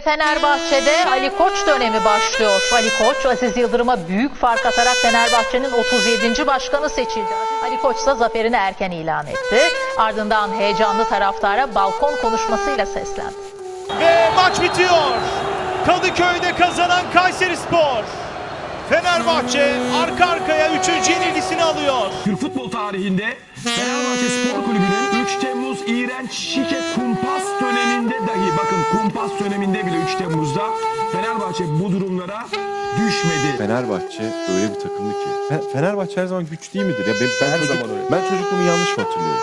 Fenerbahçe'de Ali Koç dönemi başlıyor. Ali Koç, Aziz Yıldırım'a büyük fark atarak Fenerbahçe'nin 37. başkanı seçildi. Ali Koç ise zaferini erken ilan etti. Ardından heyecanlı taraftara balkon konuşmasıyla seslendi. Ve maç bitiyor. Kadıköy'de kazanan Kayseri Spor. Fenerbahçe arka arkaya 3. yenilgisini alıyor. Türk futbol tarihinde Fenerbahçe Spor Kulübü'nün 3 Temmuz'da Fenerbahçe bu durumlara düşmedi. Fenerbahçe öyle bir takımdı ki. Fe- Fenerbahçe her zaman güç değil midir? Ya ben, ben, Her çocuk- zaman öyle. ben çocukluğumu yanlış mı hatırlıyorum?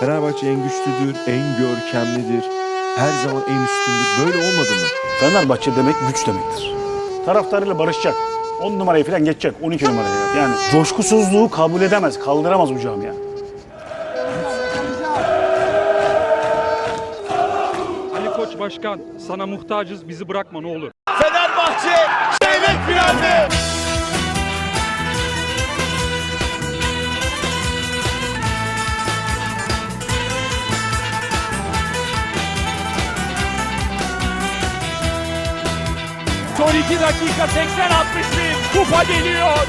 Fenerbahçe en güçlüdür, en görkemlidir, her zaman en üstündür. Böyle olmadı mı? Fenerbahçe demek güç demektir. Taraftarıyla barışacak. 10 numarayı falan geçecek. 12 numarayı. Yani coşkusuzluğu kabul edemez, kaldıramaz bu camia. Ali Başkan sana muhtacız bizi bırakma ne olur. Fenerbahçe çeyrek finalde. Son 2 dakika 80-61 kupa geliyor.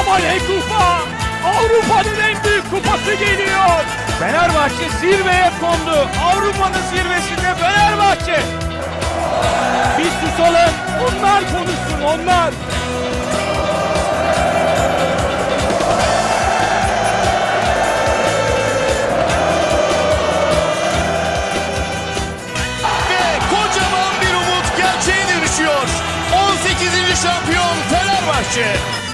Ama ne kupa? Avrupa'nın en büyük kupası geliyor. Fenerbahçe zirveye kondu. Avrupa'nın zirvesinde Fenerbahçe. Konuşsun onlar. Ve kocaman bir umut gerçeğe dönüşüyor. 18. şampiyon Fenerbahçe.